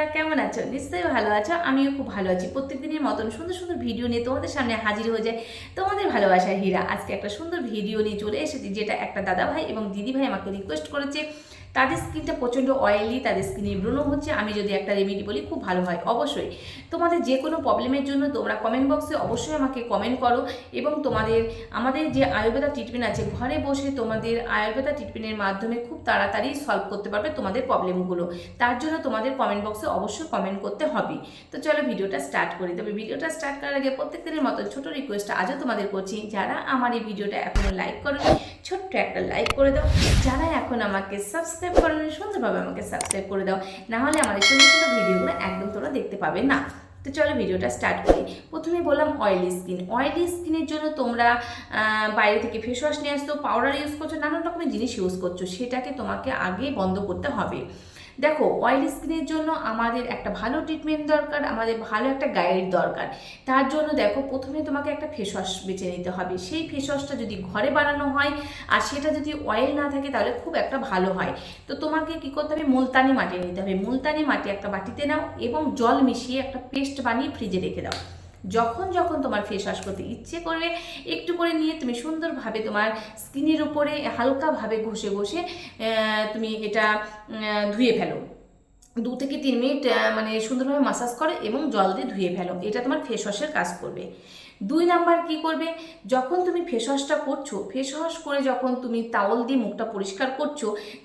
বন্ধুরা, কেমন আছো? নিশ্চয়ই ভালো আছো, আমিও খুব ভালো আছি। প্রত্যেক দিনের মতন সুন্দর সুন্দর ভিডিও নিয়ে তোমাদের সামনে হাজির হয়ে যায় তোমাদের ভালোবাসা হীরা। আজকে একটা সুন্দর ভিডিও নিয়ে চলে এসেছি, যেটা একটা দাদা ভাই এবং দিদি ভাই আমাকে রিকোয়েস্ট করেছে তাদের স্কিনটা প্রচণ্ড অয়েলি তাদের স্কিনে ব্রণ হচ্ছে। আমি যদি একটা রেমেডি বলি, খুব ভালো হয়, অবশ্যই। তোমাদের যে কোনো প্রবলেমের জন্য তোমরা কমেন্ট বক্সে অবশ্যই আমাকে কমেন্ট করো এবং তোমাদের, আমাদের যে আয়ুর্বেদা ট্রিটমেন্ট আছে, ঘরে বসে তোমাদের আয়ুর্বেদা ট্রিটমেন্টের মাধ্যমে খুব তাড়াতাড়ি সলভ করতে পারবে তোমাদের প্রবলেমগুলো তার জন্য তোমাদের কমেন্ট বক্সে অবশ্যই কমেন্ট করতে হবে। তো চলো ভিডিওটা স্টার্ট করি। তবে ভিডিওটা স্টার্ট করার আগে প্রত্যেক দিনের মতো ছোটো রিকোয়েস্ট আজও তোমাদের করছি। যারা আমার এই ভিডিওটা এখনও লাইক করো ছোট্ট একটা লাইক করে দাও। যারা এখন আমাকে সাবস্ক্রাইব করো সুন্দরভাবে আমাকে সাবস্ক্রাইব করে দাও। না হলে আমাদের সুন্দর সুন্দর ভিডিওগুলো একদম তোমরা দেখতে পাবে না। তো চলো ভিডিওটা স্টার্ট করি। প্রথমে বললাম অয়েলি স্কিন অয়েলি স্কিনের জন্য তোমরা বাইরে থেকে ফেস ওয়াশ নিয়ে আসছো পাউডার ইউজ করছ, নানান রকমের জিনিস ইউজ করছ, সেটাকে তোমাকে আগে বন্ধ করতে হবে। দেখো অয়েলি স্কিনের জন্য আমাদের একটা ভালো ট্রিটমেন্ট দরকার, আমাদের ভালো একটা গাইড দরকার। তার জন্য দেখো, প্রথমে তোমাকে একটা ফেস ওয়াশ বেছে নিতে হবে। সেই ফেস ওয়াশটা যদি ঘরে বানানো হয় আর সেটা যদি অয়েল না থাকে, তাহলে খুব একটা ভালো হয়। তো তোমাকে কি করতে হবে? মুলতানি মাটি নিতে হবে। মুলতানি মাটি একটা বাটিতে নাও এবং জল মিশিয়ে একটা পেস্ট বানিয়ে ফ্রিজে রেখে দাও। যখন যখন তোমার ফেস ওয়াশ করতে ইচ্ছে করবে একটু করে নিয়ে তুমি সুন্দরভাবে তোমার স্কিনের উপরে হালকাভাবে ঘষে ঘষে তুমি এটা ধুয়ে ফেলো। দু থেকে তিন মিনিট মানে সুন্দরভাবে মাসাজ করে এবং জল দিয়ে ধুয়ে ফেলো। এটা তোমার ফেস ওয়াশের কাজ করবে। দুই নাম্বার কি করবে? যখন তুমি ফেস ওয়াশটা করছ ফেস ওয়াশ করে যখন তুমি তাওল দিয়ে মুখটা পরিষ্কার করছ,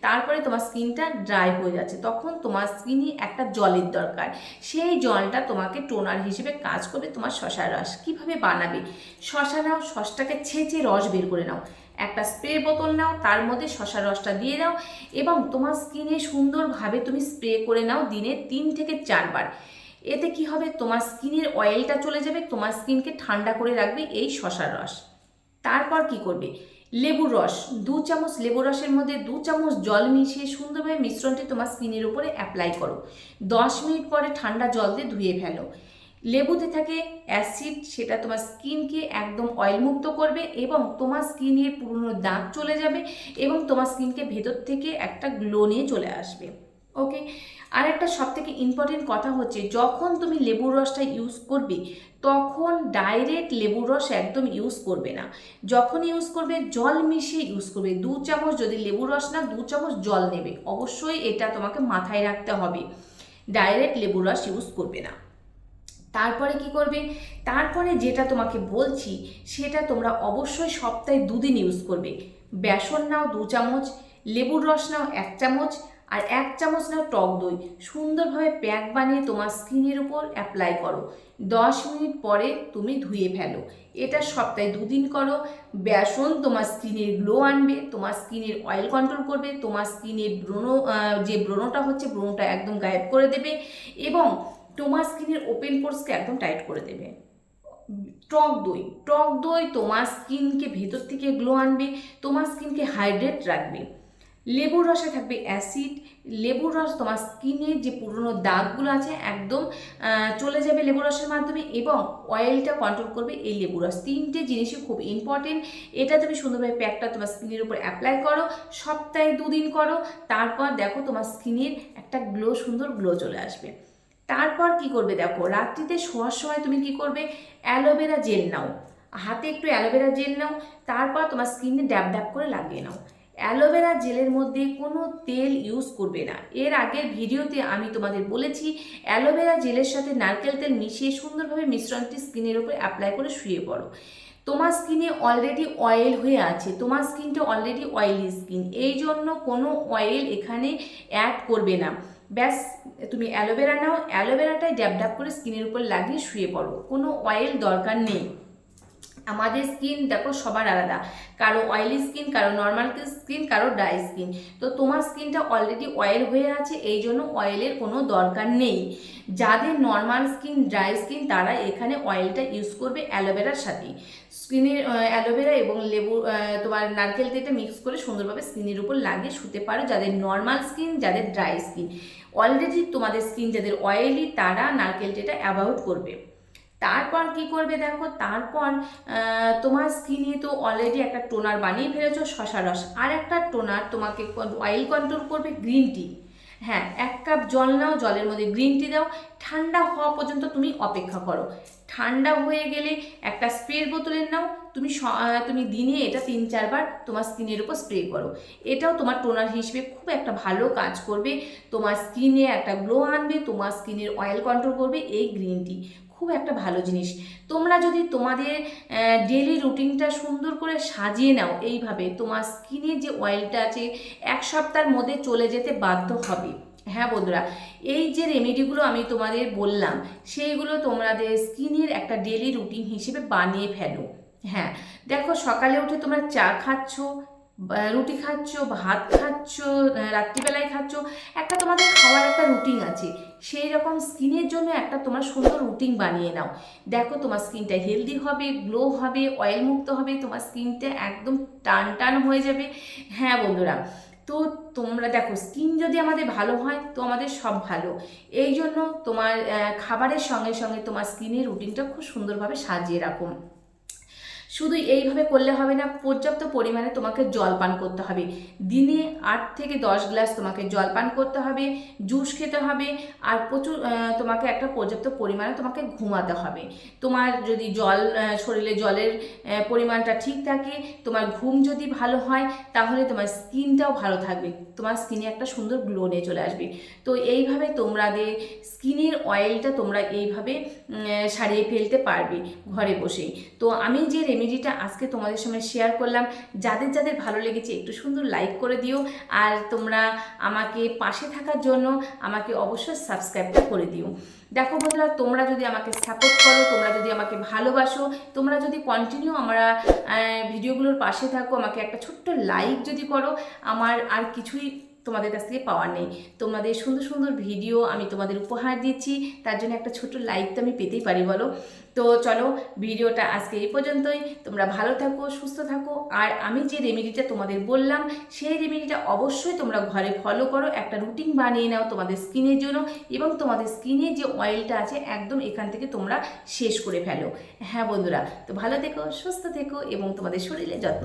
তারপরে তোমার স্কিনটা ড্রাই হয়ে যাচ্ছে। তখন তোমার স্কিনে একটা জলের দরকার। সেই জলটা তোমাকে টোনার হিসেবে কাজ করবে তোমার শশার রস। কীভাবে বানাবে? শশা নাও শসটাকে ছেঁচে রস বের করে নাও। একটা স্প্রে বোতল নাও, তার মধ্যে শশার রসটা দিয়ে দাও এবং তোমার স্কিনে সুন্দরভাবে তুমি স্প্রে করে নাও দিনে তিন থেকে চারবার। এতে কি হবে? তোমার স্কিনের অয়েলটা চলে যাবে, তোমার স্কিনকে ঠান্ডা করে রাখবে এই শশার রস। তারপর কি করবে? লেবুর রস, দু চামচ লেবুর রসের মধ্যে দু চামচ জল মিশিয়ে সুন্দরভাবে মিশ্রণটি তোমার স্কিনের উপরে অ্যাপ্লাই করো। দশ মিনিট পরে ঠান্ডা জল দিয়ে ধুয়ে ফেলো। লেবুতে থাকে অ্যাসিড, সেটা তোমার স্কিনকে একদম অয়েলমুক্ত করবে এবং তোমার স্কিনের পুরনো দাগ চলে যাবে এবং তোমার স্কিনকে ভেতর থেকে একটা গ্লো নিয়ে চলে আসবে। ওকে আর একটা সব থেকে ইম্পর্টেন্ট কথা হচ্ছে, যখন তুমি লেবুর রসটা ইউজ করবে, তখন ডাইরেক্ট লেবুর রস একদম ইউজ করবে না। যখন ইউজ করবে, জল মিশিয়ে ইউজ করবে। দু চামচ যদি লেবুর রস না দু চামচ জল নেবে। অবশ্যই এটা তোমাকে মাথায় রাখতে হবে। ডাইরেক্ট লেবুর রস ইউজ করবে না। তারপরে কি করবে? তারপরে যেটা তোমাকে বলছি, সেটা তোমরা অবশ্যই সপ্তাহে দুদিন ইউজ করবে। বেসন নাও দু চামচ, লেবুর রস নাও এক চামচ, আর এক চামচ নাও টক দই। সুন্দরভাবে প্যাক বানিয়ে তোমার স্কিনের উপর অ্যাপ্লাই করো। দশ মিনিট পরে তুমি ধুয়ে ফেলো। এটা সপ্তাহে দুদিন করো। বেসন তোমার স্কিনের গ্লো আনবে, তোমার স্কিনের অয়েল কন্ট্রোল করবে, তোমার স্কিনের ব্রণ যে ব্রণটা হচ্ছে, ব্রণটা একদম গায়েব করে দেবে। এবং তোমার স্কিনের ওপেন পোর্সকে একদম টাইট করে দেবে। টক দই টক দই তোমার স্কিনকে ভেতর থেকে গ্লো আনবে, তোমার স্কিনকে হাইড্রেট রাখবে। লেবুর রসে থাকবে অ্যাসিড লেবুর রস তোমার স্কিনের যে পুরনো দাগগুলো আছে একদম চলে যাবে লেবুর রসের মাধ্যমে এবং অয়েলটা কন্ট্রোল করবে এই লেবুর রস। তিনটে জিনিসই খুব ইম্পর্টেন্ট এটা তুমি সুন্দরভাবে প্যাকটা তোমার স্কিনের উপর অ্যাপ্লাই করো, সপ্তাহে দুদিন করো, তারপর দেখো তোমার স্কিনের একটা গ্লো সুন্দর গ্লো চলে আসবে। তারপর কি করবে দেখো, রাত্রিতে শোয়ার সময় তুমি কি করবে? অ্যালোভেরা জেল নাও। হাতে একটু অ্যালোভেরা জেল নাও, তারপর তোমার স্কিনে ড্যাব ড্যাব করে লাগিয়ে নাও। অ্যালোভেরা জেলের মধ্যে কোনো তেল ইউজ করবে না। এর আগের ভিডিওতে আমি তোমাদের বলেছি, অ্যালোভেরা জেলের সাথে নারকেল তেল মিশিয়ে সুন্দরভাবে মিশ্রণটি স্কিনের উপরে অ্যাপ্লাই করে শুয়ে পড়ো। তোমার স্কিনে অলরেডি অয়েল হয়ে আছে, তোমার স্কিনটা অলরেডি অয়েলি স্কিন এই জন্য কোনো অয়েল এখানে অ্যাড করবে না। ব্যাস, তুমি অ্যালোভেরা নাও। অ্যালোভেরাটাই ড্যাপ করে স্কিনের উপর লাগিয়ে শুয়ে পড়ো। কোনো অয়েল দরকার নেই। আমাদের স্কিন দেখো সবার আলাদা। কারও অয়েলি স্কিন কারও নর্মাল স্কিন কারও ড্রাই স্কিন তো তোমার স্কিনটা অলরেডি অয়েল হয়ে আছে, এই জন্য অয়েলের কোনো দরকার নেই। যাদের নর্মাল স্কিন ড্রাই স্কিন তারা এখানে অয়েলটা ইউজ করবে অ্যালোভেরার সাথে। স্কিনের অ্যালোভেরা এবং লেবু তোমার নারকেল তেলটা মিক্স করে সুন্দরভাবে স্কিনের উপর লাগিয়ে শুতে পারো যাদের নর্মাল স্কিন যাদের ড্রাই স্কিন অলরেডি তোমাদের স্কিন যাদের অয়েলি তারা নারকেল তেলটা অ্যাভয়েড করবে। তারপর কি করবে দেখো? তারপর তোমার স্কিনে তো অলরেডি একটা টোনার বানিয়ে ফেলেছো শশা রস। আর একটা টোনার তোমাকে অয়েল কন্ট্রোল করবে গ্রিন টি হ্যাঁ এক কাপ জল নাও, জলের মধ্যে গ্রিন টি দাও। ঠান্ডা হওয়া পর্যন্ত তুমি অপেক্ষা করো। ঠান্ডা হয়ে গেলে একটা স্প্রের বোতলের নাও। তুমি তুমি দিনে এটা তিন চারবার তোমার স্কিনের উপর স্প্রে করো। এটাও তোমার টোনার হিসেবে খুব একটা ভালো কাজ করবে। তোমার স্কিনে একটা গ্লো আনবে, তোমার স্কিনের অয়েল কন্ট্রোল করবে এই গ্রিন টি খুব একটা ভালো জিনিস। তোমরা যদি তোমাদের ডেলি রুটিনটা সুন্দর করে সাজিয়ে নাও এইভাবে, তোমার স্কিনে যে অয়েলটা আছে, এক সপ্তাহের মধ্যে চলে যেতে বাধ্য হবে। হ্যাঁ বন্ধুরা, এই যে রেমেডিগুলো আমি তোমাদের বললাম, সেইগুলো তোমাদের স্কিনের একটা ডেলি রুটিন হিসেবে বানিয়ে ফেলো। হ্যাঁ দেখো সকালে উঠে তোমরা চা খাচ্ছ রুটি খাচ্ছ, ভাত খাচ্ছ রাত্রিবেলায় খাচ্ছ, একটা তোমাদের খাওয়ার একটা রুটিন আছে। সেই রকম স্কিনের জন্য একটা তোমার সুন্দর রুটিন বানিয়ে নাও। দেখো তোমার স্কিনটা হেলদি হবে গ্লো হবে অয়েল মুক্ত হবে, তোমার স্কিনটা একদম টান টান হয়ে যাবে। হ্যাঁ বন্ধুরা, তো তোমরা দেখো স্কিন যদি আমাদের ভালো হয়, তো আমাদের সব ভালো। এই জন্য তোমার খাবারের সঙ্গে সঙ্গে তোমার স্কিনের রুটিনটা খুব সুন্দরভাবে সাজিয়ে রাখো। শুধু এইভাবে করলে হবে না, পর্যাপ্ত পরিমাণে তোমাকে জল পান করতে হবে। দিনে আট থেকে দশ গ্লাস তোমাকে জল পান করতে হবে, জুস খেতে হবে, আর প্রচুর তোমাকে একটা পর্যাপ্ত পরিমাণে তোমাকে ঘুমাতে হবে। তোমার যদি জল শরীরে জলের পরিমাণটা ঠিক থাকে, তোমার ঘুম যদি ভালো হয়, তাহলে তোমার স্কিনটাও ভালো থাকবে। তোমার স্কিনে একটা সুন্দর গ্লো নিয়ে চলে আসবে। তো এইভাবে তোমাদের স্কিনের অয়েলটা তোমরা এইভাবে সারিয়ে ফেলতে পারবে ঘরে বসেই। তো আমি যে রেমেডিটা আজকে তোমাদের সঙ্গে শেয়ার করলাম। যাদের যাদের ভালো লেগেছে, একটু সুন্দর লাইক করে দিও। আর তোমরা আমাকে পাশে থাকার জন্য আমাকে অবশ্যই সাবস্ক্রাইবটা করে দিও। দেখো বন্ধুরা, তোমরা যদি আমাকে সাপোর্ট করো, তোমরা যদি আমাকে ভালোবাসো, তোমরা যদি কন্টিনিউ আমরা ভিডিওগুলোর পাশে থাকো, আমাকে একটা ছোট্ট লাইক যদি করো, আমার আর কিছুই তোমাদের কাছ থেকে পাওয়ার নেই। তোমাদের সুন্দর সুন্দর ভিডিও আমি তোমাদের উপহার দিচ্ছি। তার জন্য একটা ছোট লাইক তো আমি পেতেই পারি, বলো? তো চলো ভিডিওটা আজকে এই পর্যন্তই। তোমরা ভালো থাকো, সুস্থ থাকো। আর আমি যে রেমেডিটা তোমাদের বললাম, সেই রেমেডিটা অবশ্যই তোমরা ঘরে ফলো করো। একটা রুটিন বানিয়ে নাও তোমাদের স্কিনের জন্য এবং তোমাদের স্কিনে যে অয়েলটা আছে, একদম এখান থেকে তোমরা শেষ করে ফেলো। হ্যাঁ বন্ধুরা, তো ভালো থেকো, সুস্থ থেকো এবং তোমাদের শরীরে যত্ন